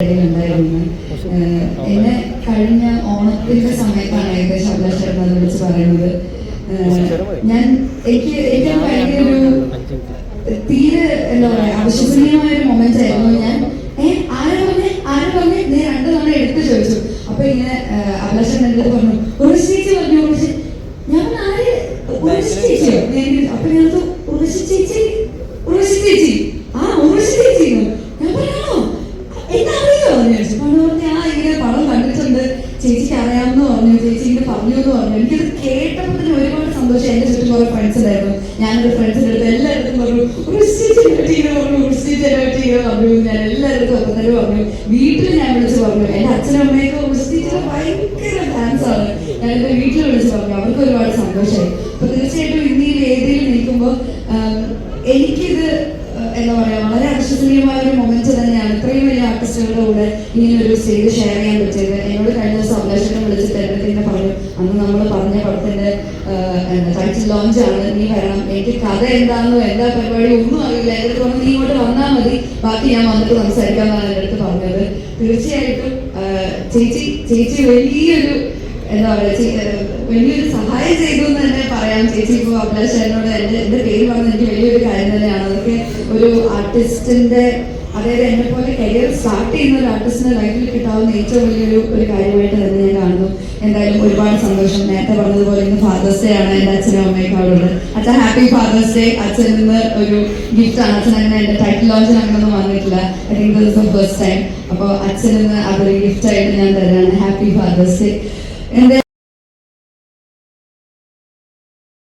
ഉണ്ടായിരുന്നു എന്നെ കഴിഞ്ഞ ഓണത്തിന്റെ സമയത്താണ് ഏകദേശം അഭിലാഷ് ശർമ്മ വിളിച്ച് പറയുന്നത്. ഞാൻ എനിക്ക് എനിക്ക് ഭയങ്കര ഒരു തീരെ എന്താ പറയാ അവിശ്വസനീയമായ ഒരു മൊമെന്റ് ആയിരുന്നു. ഞാൻ ഏ ആര് പറഞ്ഞേ? ആര് പറഞ്ഞേ? നീ രണ്ടു തവണ എടുത്തു ചോദിച്ചു. അപ്പൊ ഇങ്ങനെ ഏഹ് അഭിലാഷ് ചേട്ടൻ എന്റെ അടുത്ത് പറഞ്ഞു ഉറശി ചേച്ചി പറഞ്ഞു ഞാൻ ആര്? ഉറശി ചേച്ചിയോ അപ്പൊ ഞാനത് ഓർത്തു, ഉറശി ചേച്ചി ഉറശി ചേച്ചി ആ ഉറശി ചേച്ചി ഞാൻ പറയാണോ എന്താ അറിയോ എന്ന് ചോദിച്ചു പണ്ട് പറഞ്ഞ ആ ഇങ്ങനെ പടം കണ്ടിട്ടുണ്ട് ചേച്ചിക്ക് അറിയാമെന്ന് പറഞ്ഞു ചേച്ചി ഇങ്ങനെ പറഞ്ഞു എന്ന് പറഞ്ഞു എനിക്കത് കേട്ടപ്പോൾ തന്നെ ഒരുപാട് സന്തോഷം. എന്റെ ചുറ്റും കുറെ ഫ്രണ്ട്സ് ഉണ്ടായിരുന്നു. ഞാനൊരു ഫ്രണ്ട്സിന്റെ അടുത്ത് എല്ലായിടത്തും പറഞ്ഞു ഒരു ചേച്ചിനെ പറ്റി ഇങ്ങനെ പറഞ്ഞു പറഞ്ഞു. ഞാൻ എല്ലായിടത്തും അപ്പം തന്നെ പറഞ്ഞു. വീട്ടിൽ ഞാൻ വിളിച്ച് പറഞ്ഞു എന്റെ അച്ഛനും അമ്മയൊക്കെ ചേച്ചിയുടെ ഭയങ്കര ഫാൻസ് ആണ്. ഞാൻ എന്റെ വീട്ടിൽ വിളിച്ച് പറഞ്ഞു. അവർക്ക് ഒരുപാട് സന്തോഷമായി. അപ്പൊ തീർച്ചയായിട്ടും ഇന്ന് ഈ വേദിയിൽ നിൽക്കുമ്പോൾ എനിക്കിത് എന്താ പറയാ വളരെ അവിശ്വസനീയമായ ഒരു മൊമെന്റ് തന്നെയാണ് ഇത്രയും വലിയ ആർട്ടിസ്റ്റുകളുടെ കൂടെ ഇങ്ങനെ ഒരു സ്റ്റേജ് ഷെയർ ചെയ്യാൻ പറ്റിയത്. എന്നോട് കഴിഞ്ഞ ദിവസം വിളിച്ചിട്ട് എന്റെ അടുത്ത് ഇങ്ങനെ പറഞ്ഞു അന്ന് നമ്മൾ പറഞ്ഞ പടത്തിന്റെ ടൈറ്റിൽ ലോഞ്ച് ആണ്. നീ വരണം. എനിക്ക് കഥ എന്താണെന്നോ എന്താ പരിപാടി ഒന്നും അറിയില്ല. എന്റെ അടുത്ത് പറഞ്ഞു നീ ഇങ്ങോട്ട് വന്നാൽ മതി. ബാക്കി ഞാൻ വന്നിട്ട് സംസാരിക്കാമെന്നാണ് എന്റെ അടുത്ത് പറഞ്ഞത്. തീർച്ചയായിട്ടും ചേച്ചി ചേച്ചി വലിയൊരു എന്താ പറയാ ചേ- ഏഹ് വലിയൊരു സഹായം ചെയ്തു എന്ന് തന്നെ പറയാം. ചേച്ചി ഇപ്പോൾ അഭിലാഷ് ചേട്ടനോട് എന്റെ എന്റെ പേര് പറഞ്ഞത് എനിക്ക് വലിയൊരു കാര്യം തന്നെയാണ്. അതൊക്കെ ഒരു ആർട്ടിസ്റ്റിന്റെ അതായത് എന്നെ പോലെ കരിയർ സ്റ്റാർട്ട് ചെയ്യുന്ന ഒരു ആർട്ടിസ്റ്റിന്റെ ലൈഫിൽ കിട്ടാവുന്ന ഏറ്റവും വലിയൊരു ഒരു കാര്യമായിട്ട് തന്നെ ഞാൻ കാണുന്നു. എന്തായാലും ഒരുപാട് സന്തോഷം. നേരത്തെ പറഞ്ഞതുപോലെ ഇന്ന് ഫാദേഴ്സ് ഡേ ആണ് എന്റെ അച്ഛനും അമ്മയൊക്കെ അവിടെ അച്ഛൻ ഹാപ്പി ഫാദേഴ്സ് ഡേ അച്ഛൻ ഇന്ന് ഒരു ഗിഫ്റ്റ് ആണ്. അച്ഛൻ അങ്ങനെ എന്റെ ടൈറ്റിൽ ലോഞ്ചിന് അങ്ങനെയൊന്നും വന്നിട്ടില്ല I think this first time അപ്പോൾ അച്ഛൻ ഇന്ന് അതൊരു ഗിഫ്റ്റ് ആയിട്ട് ഞാൻ തരാണ്. ഹാപ്പി ഫാദേഴ്സ് ഡേ എന്റെ